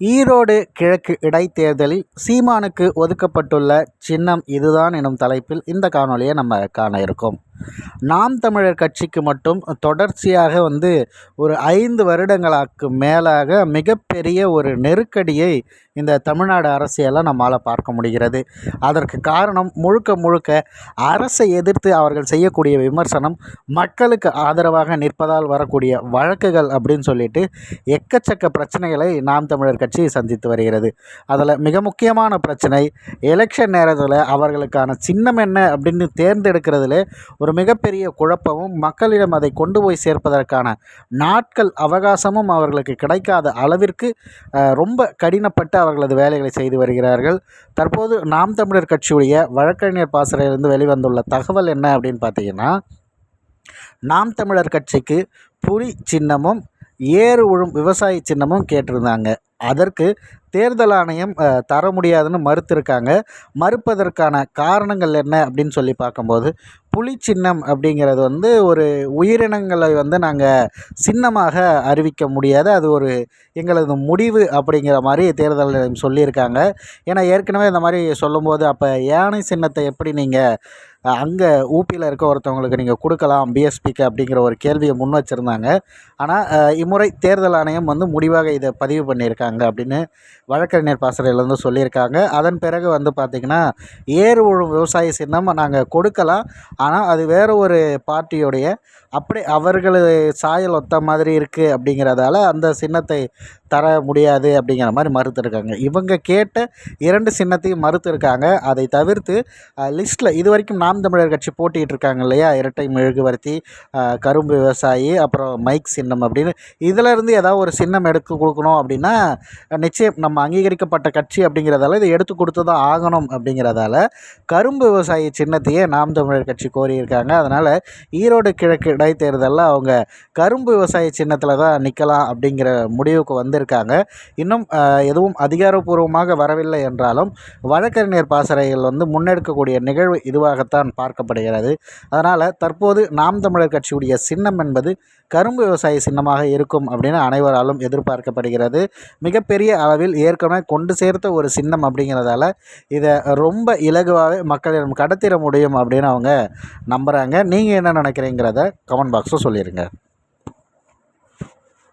ஈரோடு கிழக்கு இடைத்தேர்தலில் சீமானுக்கு ஒதுக்கப்பட்டுள்ள சின்னம் இதுதான் எனும் தலைப்பில் இந்த காணொலியை நம்ம காண இருக்கோம். நாம் தமிழர் கட்சிக்கு மட்டும் தொடர்ச்சியாக வந்து ஒரு ஐந்து வருடங்களாக்கு மேலாக மிகப்பெரிய ஒரு நெருக்கடியை இந்த தமிழ்நாடு அரசியலாக நம்மால் பார்க்க முடிகிறது. அதற்கு காரணம் முழுக்க முழுக்க அரசை எதிர்த்து அவர்கள் செய்யக்கூடிய விமர்சனம் மக்களுக்கு ஆதரவாக நிற்பதால் வரக்கூடிய வழக்குகள் அப்படின்னு சொல்லிட்டு எக்கச்சக்க பிரச்சனைகளை நாம் தமிழர் கட்சி சந்தித்து வருகிறது. அதில் மிக முக்கியமான பிரச்சனை எலெக்ஷன் நேரத்தில் அவர்களுக்கான சின்னம் என்ன அப்படின்னு தேர்ந்தெடுக்கிறதுல ஒரு மிகப்பெரிய குழப்பமும் மக்களிடம் அதை கொண்டு போய் சேர்ப்பதற்கான நாட்கள் அவகாசமும் அவர்களுக்கு கிடைக்காத அளவிற்கு ரொம்ப கடினப்பட்டு அவர்களது வேலைகளை செய்து வருகிறார்கள். தற்போது நாம் தமிழர் கட்சியுடைய வழக்கறிஞர் பாசறையிலிருந்து வெளிவந்துள்ள தகவல் என்ன அப்படின்னு பார்த்தீங்கன்னா நாம் தமிழர் கட்சிக்கு புலி சின்னமும் ஏறு உழும் விவசாய சின்னமும் கேட்டிருந்தாங்க. அதற்கு தேர்தல் ஆணையம் தர முடியாதுன்னு மறுத்திருக்காங்க. மறுப்பதற்கான காரணங்கள் என்ன அப்படின்னு சொல்லி பார்க்கும்போது புலி சின்னம் அப்படிங்கிறது வந்து ஒரு உயிரினங்களை வந்து நாங்கள் சின்னமாக அறிவிக்க முடியாது. அது ஒரு எங்களது முடிவு அப்படிங்கிற மாதிரி தேர்தல் சொல்லியிருக்காங்க. ஏன்னா ஏற்கனவே இந்த மாதிரி சொல்லும்போது அப்போ யானை சின்னத்தை எப்படி நீங்கள் அங்கே ஊப்பியில் இருக்க ஒருத்தவங்களுக்கு நீங்கள் கொடுக்கலாம் பிஎஸ்பிக்கு அப்படிங்கிற ஒரு கேள்வியை முன் வச்சுருந்தாங்க. ஆனால் இம்முறை தேர்தல் ஆணையம் வந்து முடிவாக இதை பதிவு பண்ணியிருக்காங்க அப்படின்னு வழக்கறிஞர் பாசறையிலேருந்து சொல்லியிருக்காங்க. அதன் பிறகு வந்து பார்த்திங்கன்னா ஏறு உழும் விவசாய சின்னம் நாங்கள் கொடுக்கலாம். ஆனால் அது வேறு ஒரு பார்ட்டியோடைய அப்படி அவர்கள் சாயல் ஒத்த மாதிரி இருக்குது அப்படிங்கிறதால அந்த சின்னத்தை தர முடியாது அப்படிங்கிற மாதிரி மறுத்துருக்காங்க. இவங்க கேட்ட இரண்டு சின்னத்தையும் மறுத்துருக்காங்க. அதை தவிர்த்து லிஸ்ட்டில் இது வரைக்கும் நாம் தமிழர் கட்சி போட்டிகிட்டு இருக்காங்க இல்லையா? இரட்டை மெழுகுவர்த்தி கரும்பு விவசாயி அப்புறம் மைக் சின்னம் அப்படின்னு. இதிலேருந்து ஏதாவது ஒரு சின்னம் எடுத்து கொடுக்கணும் அப்படின்னா நிச்சயம் நம்ம அங்கீகரிக்கப்பட்ட கட்சி அப்படிங்கிறதால இதை எடுத்து கொடுத்து தான் ஆகணும் அப்படிங்கிறதால கரும்பு விவசாயி சின்னத்தையே நாம் தமிழர் கட்சி கோரியிருக்காங்க. அதனால் ஈரோடு கிழக்கு இடைத்தேர்தலில் அவங்க கரும்பு விவசாய சின்னத்தில் தான் நிற்கலாம் அப்படிங்கிற முடிவுக்கு வந்திருக்காங்க. இன்னும் எதுவும் அதிகாரப்பூர்வமாக வரவில்லை என்றாலும் வழக்கறிஞர் பாசறைகள் வந்து முன்னெடுக்கக்கூடிய நிகழ்வு இதுவாகத்தான் பார்க்கப்படுகிறது. அதனால் தற்போது நாம் தமிழர் கட்சியுடைய சின்னம் என்பது கரும்பு விவசாய சின்னமாக இருக்கும் அப்படின்னு அனைவராலும் எதிர்பார்க்கப்படுகிறது. மிகப்பெரிய அளவில் ஏற்கனவே கொண்டு சேர்த்த ஒரு சின்னம் அப்படிங்கிறதால இதை ரொம்ப இலகுவாகவே மக்களிடம் கடத்திட முடியும் அப்படின்னு அவங்க நம்புகிறாங்க நீங்கள் என்ன நினைக்கிறீங்கிறத கமெண்ட் பாக்ஸில் சொல்லிடுங்க